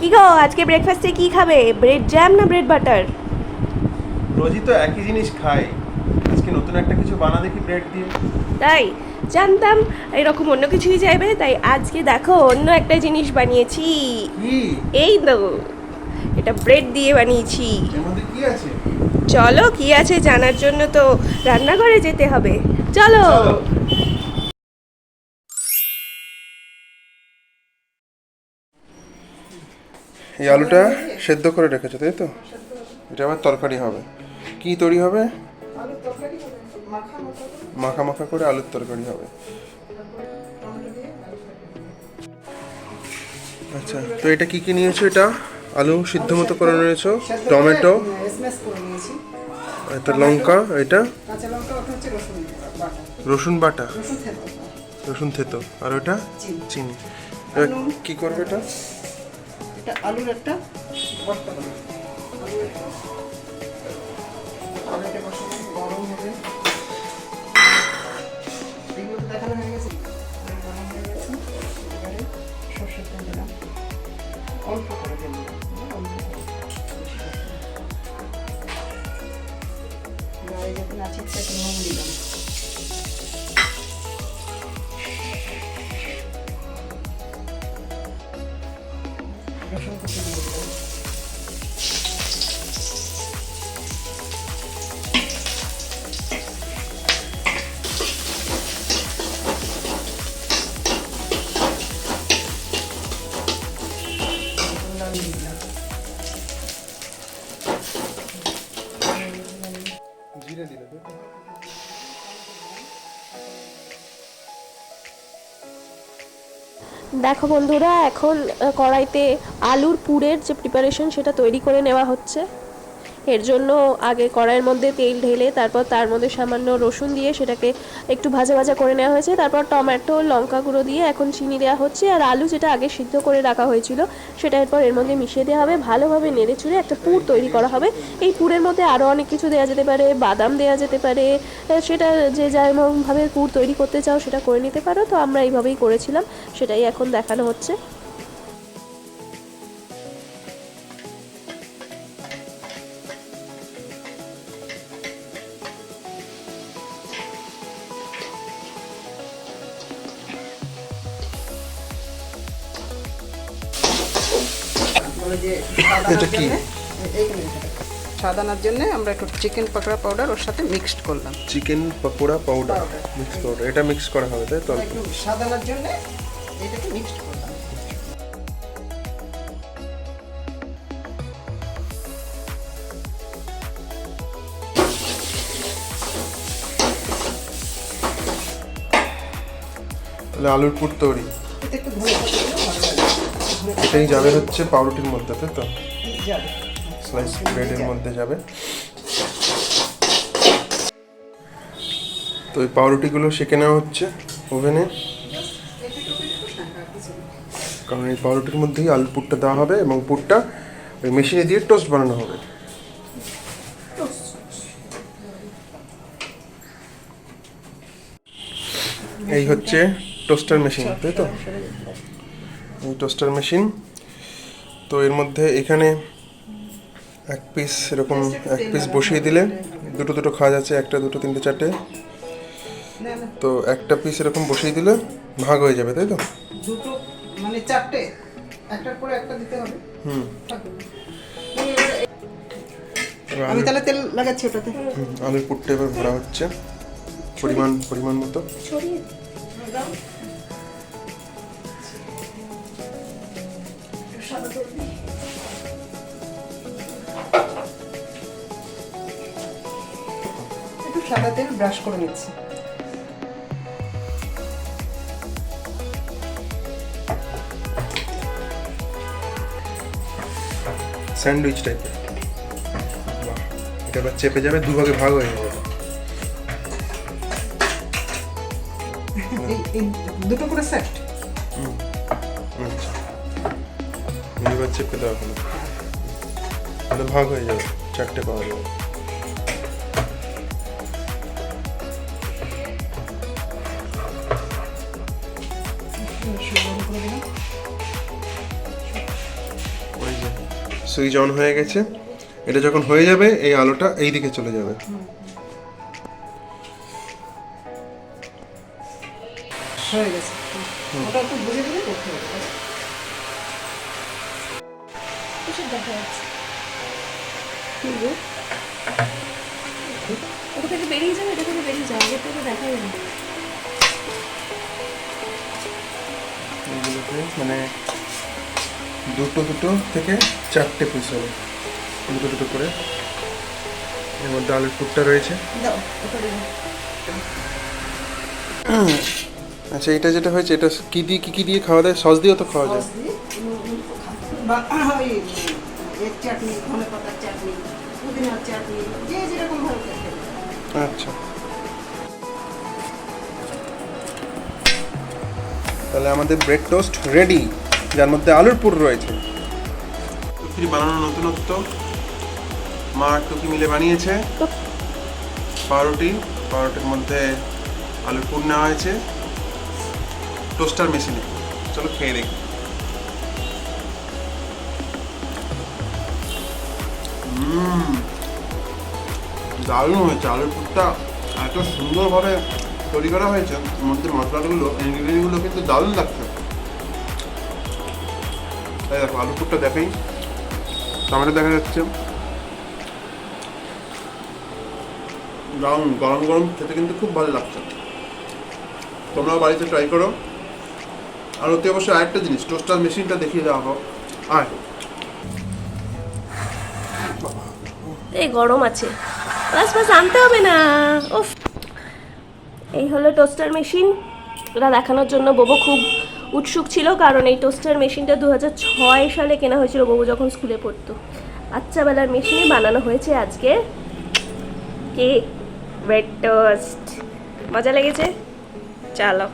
কি গো আজকে ব্রেকফাস্টে কি খাবে? ব্রেড জ্যাম না ব্রেড বাটার রোজই তো একই জিনিস খাই। আজকে নতুন একটা কিছু বানা দেখি ব্রেড দিয়ে। তাই? জানতাম এরকম অন্য কিছুই চাইবে তাই আজকে দেখো অন্য একটা জিনিস বানিয়েছি। এই তো এটা ব্রেড দিয়ে বানিয়েছি। এর মধ্যে কি আছে? চলো কি আছে জানার জন্য তো রান্নাঘরে যেতে হবে। চলো। এই আলুটা সেদ্ধ করে রেখেছো তাই তো? এটা আবার তরকারি হবে। কি তৈরি হবে? মাখা মাখা করে আলুর তরকারি হবে। আচ্ছা তো এটা কি কি নিয়েছো এটা? আলু সিদ্ধ মতো করে নিয়েছো টমেটো এটা লঙ্কা এটা? রসুন বাটা। রসুন থেতো। আর ওটা? চিনি। কি করবে এটা? একটা বানাবো। আলুর একটা একটু নুন দিলাম কুচি দিয়ে দিলাম লবণ দিয়ে দেখো বন্ধুরা এখন কড়াইতে আলুর পুরের যে প্রিপারেশন সেটা তৈরি করে নেওয়া হচ্ছে। এর জন্য আগে কড়াইয়ের মধ্যে তেল ঢেলে তারপর তার মধ্যে সামান্য রসুন দিয়ে সেটাকে একটু ভাজা ভাজা করে নেওয়া হয়েছে। তারপর টমেটো, লঙ্কা গুঁড়ো দিয়ে এখন চিনি দেওয়া হচ্ছে আর আলু যেটা আগে সিদ্ধ করে রাখা হয়েছিল সেটা এরপর এর মধ্যে মিশিয়ে দেওয়া হবে। ভালোভাবে নেড়ে চুড়ে একটা পুর তৈরি করা হবে। এই পুরের মধ্যে আরও অনেক কিছু দেওয়া যেতে পারে, বাদাম দেওয়া যেতে পারে সেটা যে যেমনভাবে পুর তৈরি করতে চাও সেটা করে নিতে পারো। তো আমরা এইভাবেই করেছিলাম, সেটাই এখন দেখানো হচ্ছে। ওই যে সাদানার এটা কি? সাদানার জন্য আমরা একটু চিকেন পকোড়া পাউডার ওর সাথে মিক্সড করলাম। Chicken pakora powder. Mix powder এটা মিক্স করা হবে তাই তো? একটু সাদানার জন্য এটাকে মিক্সড করলাম। তাহলে আলুর পুর তৈরি। একটু ধনে এটাই যাবে হচ্ছে পাউরুটির মধ্যে তাই তো? যাবে। স্লাইস ব্রেডের মধ্যে যাবে। তো ওই পাউরুটিগুলো সেঁকে নেওয়া হচ্ছে ওভেনে। কারণ এই পাউরুটির মধ্যেই আলুর পুরটা দেওয়া হবে এবং পুরটা ওই মেশিনে দিয়ে টোস্ট বানানো হবে। এই হচ্ছে টোস্টার মেশিন তাই তো? এই টোস্টার মেশিন তো এর মধ্যে এখানে এক পিস এরকম এক পিস বসিয়ে দিলে দুটো দুটো খাওয়া যাচ্ছে একটা দুটো তিনটে চারটে। তো একটা পিস এরকম বসিয়ে দিলে ভাগ হয়ে যাবে তাই তো? দুটো মানে চারটে। একটার পরে একটা দিতে হবে। হুম। এবার আমি আলু- তাহলে তেল লাগাচ্ছি ওটাতে। হুম, আলুর পুরটা এবার ভরা হচ্ছে। পরিমাণ পরিমাণ মতো। সাদা তেল ব্রাশ করে নিচ্ছি। স্যান্ডউইচ টাইপের এটা এবার চেপে যাবে দুভাগে ভাগ হয়ে যাবে। দুটো করে সেট। আচ্ছা। এবার চেপে দেওয়া হলো। তাহলে ভাগ হয়ে যাবে চারটে পাওয়া যাবে। করে দিলাম। সুইচ অন হয়ে গেছে। এটা যখন হয়ে যাবে এই আলোটা এই দিকে চলে যাবে। হয়ে গেছে। ওটা একটু বুঝে বুঝে করতে হবে দেখা যাচ্ছে? ওটা থেকে বেরিয়ে যাবে এটা থেকে বেরিয়ে যাবে আগে থেকে দেখা যাবে। এইগুলোতে মানে দুটো দুটো থেকে চারটে পিস হবে। দুটো দুটো করে। এর মধ্যে আলুর পুরটা রয়েছে। আচ্ছা এটা যেটা হয়েছে এটা কি দিয়ে কি কি দিয়ে খাওয়া যায়? সস দিয়েও তো খাওয়া যায়। দিয়ে চাটনি ধনে পাতার চাটনি পুদিনার চাটনি যে যেরকম ভালো তাহলে আমাদের ব্রেড টোস্ট রেডি যার মধ্যে আলুর পুর রয়েছে। টুকি বানানোর নতুনত্ব। মা টুকি মিলে বানিয়েছে। পাউরুটি, পাউরুটির মধ্যে আলুর পুর নেওয়া হয়েছে। টোস্টার মেশিনে চলো খেয়ে দেখি। দারুণ হয়েছে। আলুর পুরটা এত সুন্দরভাবে তৈরি করা হয়েছে মধ্যে মশলাগুলো ইনগ্রিডিয়েন্টগুলো কিন্তু দারুণ লাগছে। তাই দেখো আলুর পুরটা দেখাই। টমেটো দেখা যাচ্ছে। দারুণ গরম গরম খেতে কিন্তু খুব ভালো লাগছে। তোমরাও বাড়িতে ট্রাই করো। আর অতি অবশ্যই আরেকটা জিনিস টোস্টার মেশিনটা দেখিয়ে দেওয়া হোক আয়। এই গরম আছে। বাস বাস, আনতে হবে না। উফ। এই হলো টোস্টার মেশিন এটা দেখানোর জন্য বোবো খুব উৎসুক ছিল, কারণ এই টোস্টার মেশিনটা দু সালে কেনা হয়েছিল, বোবো যখন স্কুলে পড়তো। বাচ্চাবেলার মেশিনে বানানো হয়েছে আজকে। কেক ব্রেড টোস্ট মজা লেগেছে? চলো।